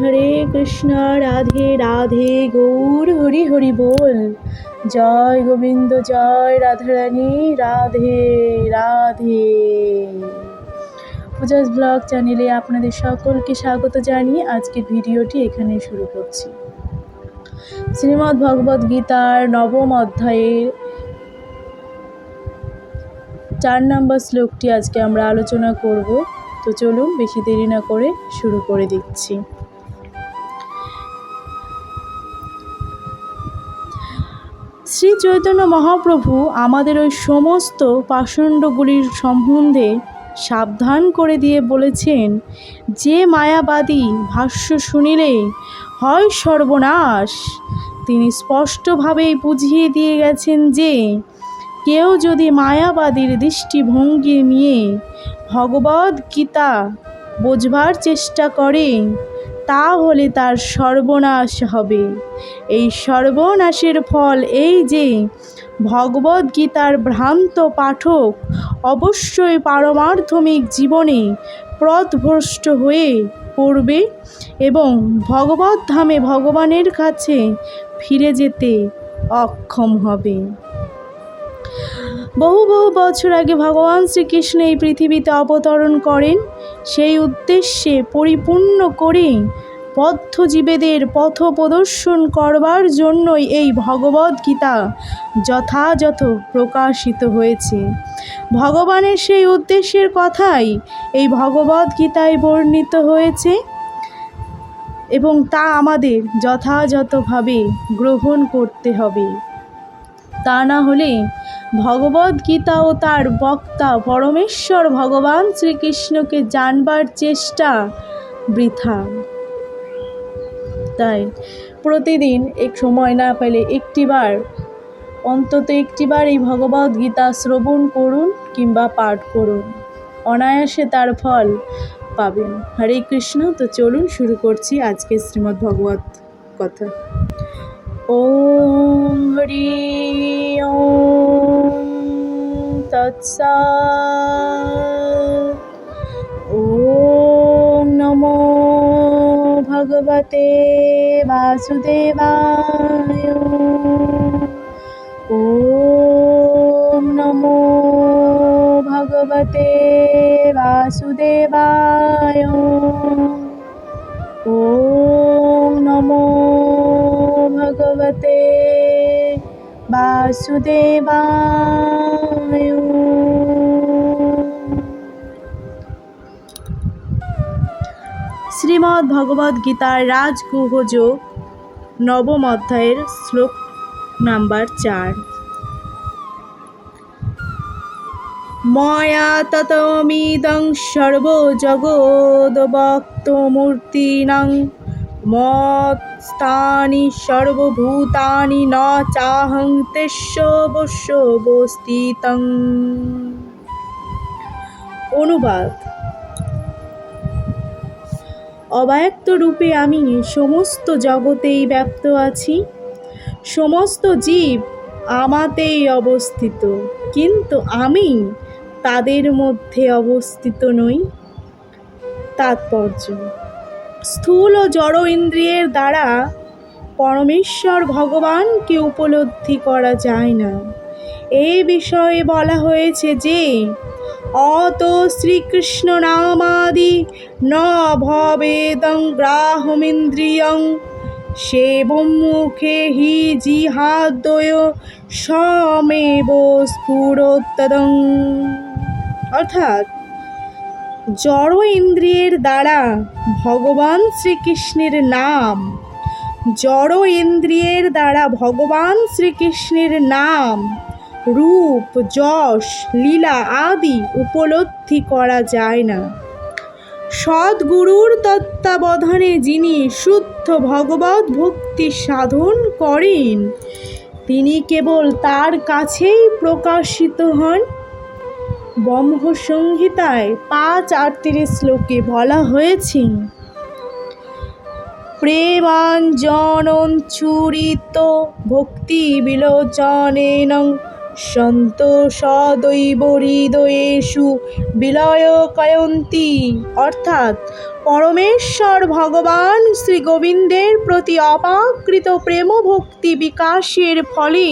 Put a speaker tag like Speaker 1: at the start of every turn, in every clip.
Speaker 1: হরে কৃষ্ণ, রাধে রাধে, গৌর, হরি হরি বল। জয় গোবিন্দ, জয় রাধারানী, রাধে রাধে। পূজাস ব্লগ চ্যানেলে আপনাদের সকলকে স্বাগত জানিয়ে আজকের ভিডিওটি এখানে শুরু করছি। শ্রীমদ্ ভগবদ্ গীতার নবম অধ্যায়ের চার নম্বর শ্লোকটি আজকে আমরা আলোচনা করব। তো চলুন, বেশি দেরি না করে শুরু করে দিচ্ছি। শ্রী চৈতন্য মহাপ্রভু আমাদের ওই সমস্ত পাষণ্ডগুলির সম্বন্ধে সাবধান করে দিয়ে বলেছেন, যে মায়াবাদী ভাষ্য শুনিলে হয় সর্বনাশ। তিনি স্পষ্টভাবেই বুঝিয়ে দিয়ে গেছেন যে, কেউ যদি মায়াবাদীর দৃষ্টিভঙ্গি নিয়ে ভগবদ গীতা বোঝবার চেষ্টা করে তাহলে তার সর্বনাশ হবে। এই সর্বনাশের ফল এই যে ভগবদ গীতার ভ্রান্ত পাঠক অবশ্যই পারমার্থমিক জীবনে পথভ্রষ্ট হয়ে পড়বে এবং ভগবত ধামে ভগবানের কাছে ফিরে যেতে অক্ষম হবে। বহু বহু বছর আগে ভগবান শ্রীকৃষ্ণ এই পৃথিবীতে অবতরণ করেন। সেই উদ্দেশ্যে পরিপূর্ণ করে পথজীবেদের পথ প্রদর্শন করবার জন্যই এই ভগবদ গীতা যথাযথ প্রকাশিত হয়েছে। ভগবানের সেই উদ্দেশ্যের কথাই এই ভগবদ গীতায় বর্ণিত হয়েছে এবং তা আমাদের যথাযথভাবে গ্রহণ করতে হবে। তা না হলে ভগবদ্গীতা ও তার বক্তা পরমেশ্বর ভগবান শ্রীকৃষ্ণকে জানবার চেষ্টা বৃথা। তাই প্রতিদিন এক সময় না পেলে একটিবার, অন্তত একটিবার এই ভগবদ গীতা শ্রবণ করুন কিংবা পাঠ করুন। অনায়াসে তার ফল পাবেন। হরে কৃষ্ণ, তো চলুন শুরু করছি আজকে শ্রীমদ্ ভগবত কথা। ও হরি तत्सत् ॐ नमो भगवते वासुदेवाय ॐ नमो भगवते वासुदेवाय ॐ नमो भगवते वासुदेवाय শ্রীমদ্ ভগবদ্ গীতার রাজগুহযোগ নবম অধ্যায়ের শ্লোক নাম্বার চার। ময়া ততমিদং সর্বজগদ্ভক্তমূর্তিনাং মস্তানি সর্বভূতানি ন চাহং অনুবাদ অব্যক্ত রূপে আমি সমস্ত জগতেই ব্যপ্ত আছি। সমস্ত জীব আমাতেই অবস্থিত, কিন্তু আমি তাদের মধ্যে অবস্থিত নই। তাৎপর্য, স্থূল ও জড় ইন্দ্রিয়ের দ্বারা পরমেশ্বর ভগবানকে উপলব্ধি করা যায় না। এই বিষয়ে বলা হয়েছে যে অত শ্রীকৃষ্ণ নামাদি ন ভবেদং গ্রাহমিন্দ্রিয়ং সেবং মুখে হি জিহাদয় সমেব স্ফুরোত্তদং। অর্থাৎ জড় ইন্দ্রিয়ের দ্বারা ভগবান শ্রীকৃষ্ণের নাম, জড় ইন্দ্রিয়ের দ্বারা ভগবান শ্রীকৃষ্ণের নাম রূপ, যশ, লীলা আদি উপলব্ধি করা যায় না। সদ্গুরুর তত্ত্বাবধানে যিনি শুদ্ধ ভগবত ভক্তি সাধন করেন, তিনি কেবল তার কাছেই প্রকাশিত হন। ব্রহ্মসংহিতায় পাঁচ আটত্রিশ শ্লোকে বলা হয়েছে, প্রেমাঞ্জনঞ্চুরিত ভক্তি বিলোচনেন সন্তোষদৈব হৃদয়েষু বিলয় কয়ন্তী। অর্থাৎ পরমেশ্বর ভগবান শ্রী গোবিন্দের প্রতি অপাকৃত প্রেম ভক্তি বিকাশের ফলে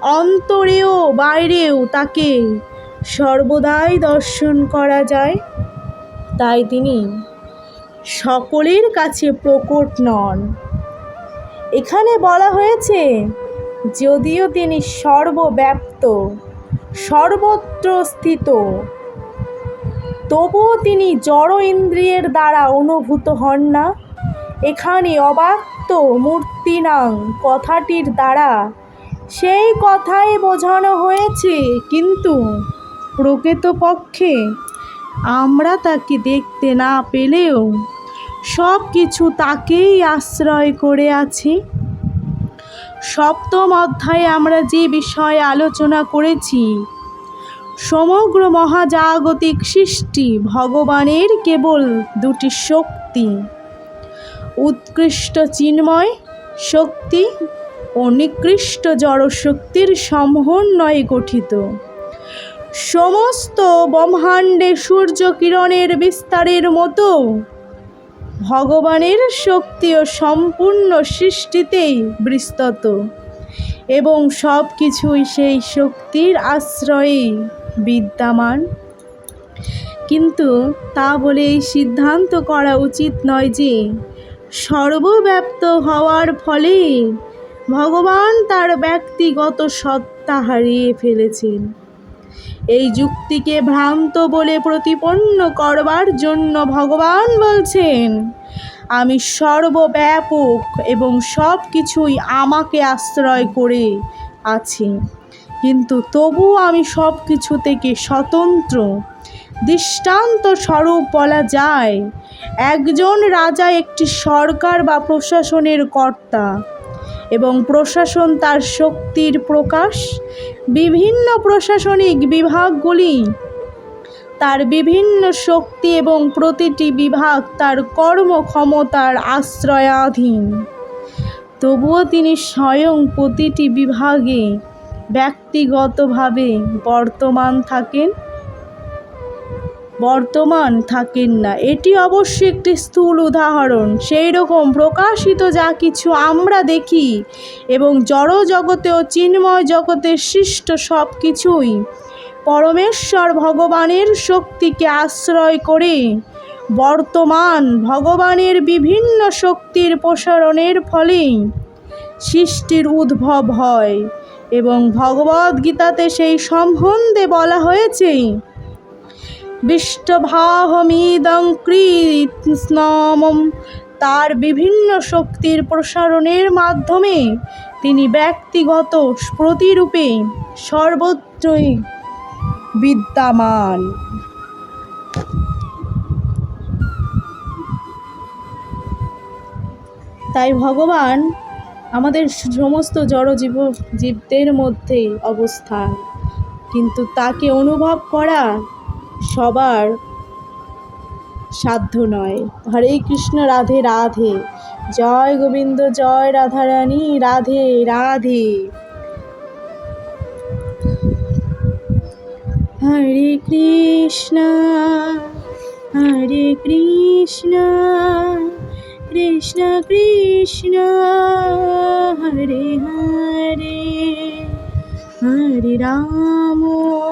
Speaker 1: অন্তরেও বাইরেও তাকে সর্বদাই দর্শন করা যায়। তাই তিনি সকলের কাছে প্রকট নন। এখানে বলা হয়েছে যদিও তিনি সর্বব্যাপ্ত সর্বত্র স্থিত তবুও তিনি জড় ইন্দ্রিয়ের দ্বারা অনুভূত হন না। এখানে অবাক্ত মূর্তিনাং কথাটির দ্বারা সেই কথাই বোঝানো হয়েছে, কিন্তু প্রকৃতপক্ষে আমরা তাকে দেখতে না পেলেও সব কিছু তাকেই আশ্রয় করে আছি। সপ্তম অধ্যায়ে আমরা যে বিষয়ে আলোচনা করেছি, সমগ্র মহাজাগতিক সৃষ্টি ভগবানের কেবল দুটি শক্তি, উৎকৃষ্ট চিন্ময় শক্তি ও নিকৃষ্ট জড়শক্তির সমন্বয়ে গঠিত। সমস্ত ব্রহ্মাণ্ডে সূর্য কিরণের বিস্তারের মতো ভগবানের শক্তিও সম্পূর্ণ সৃষ্টিতেই বিস্তৃত এবং সব কিছুই সেই শক্তির আশ্রয়ে বিদ্যমান। কিন্তু তা বলে এই সিদ্ধান্ত করা উচিত নয় যে সর্বব্যাপ্ত হওয়ার ফলে ভগবান তার ব্যক্তিগত সত্তা হারিয়ে ফেলেছেন। এই যুক্তিকে ভ্রান্ত বলে প্রতিপন্ন করবার জন্য ভগবান বলছেন, আমি সর্বব্যাপক এবং সব কিছুই আমাকে আশ্রয় করে আছি। কিন্তু তবুও আমি সব কিছু থেকে স্বতন্ত্র। দৃষ্টান্ত স্বরূপ বলা যায়, একজন রাজা একটি সরকার বা প্রশাসনের কর্তা। এবং প্রশাসন তার শক্তির প্রকাশ, বিভিন্ন প্রশাসনিক বিভাগগুলি, তার বিভিন্ন শক্তি এবং প্রতিটি বিভাগ তার কর্মক্ষমতার আশ্রয়াধীন। তবুও তিনি স্বয়ং প্রতিটি বিভাগে ব্যক্তিগতভাবে বর্তমান থাকেন। বর্তমান থাকেন না। এটি অবশ্যই একটি স্থূল উদাহরণ। সেই রকম প্রকাশিত যা কিছু আমরা দেখি এবং জড় জগতে ও চিন্ময় জগতের সৃষ্ট সব কিছুই পরমেশ্বর ভগবানের শক্তিকে আশ্রয় করে বর্তমান ভগবানের বিভিন্ন শক্তির প্রসারণের ফলে সৃষ্টির উদ্ভব হয় এবং ভগবদ্গীতাতে সেই সম্বন্ধে বলা হয়েছে বিষ্টভাহমিদং কৃষ্ণমম। তার বিভিন্ন শক্তির প্রসারণের মাধ্যমে তিনি ব্যক্তিগত প্রতিরূপে সর্বত্রই বিদ্যমান। তাই ভগবান আমাদের সমস্ত জড়জীব জীবদের মধ্যে অবস্থান, কিন্তু তাকে অনুভব করা সবার সাধ্য নয়। হরে কৃষ্ণ, রাধে রাধে। জয় গোবিন্দ, জয় রাধারানী, রাধে রাধে। হরে কৃষ্ণ হরে কৃষ্ণ কৃষ্ণ কৃষ্ণ। হরে হরে হরে রাম।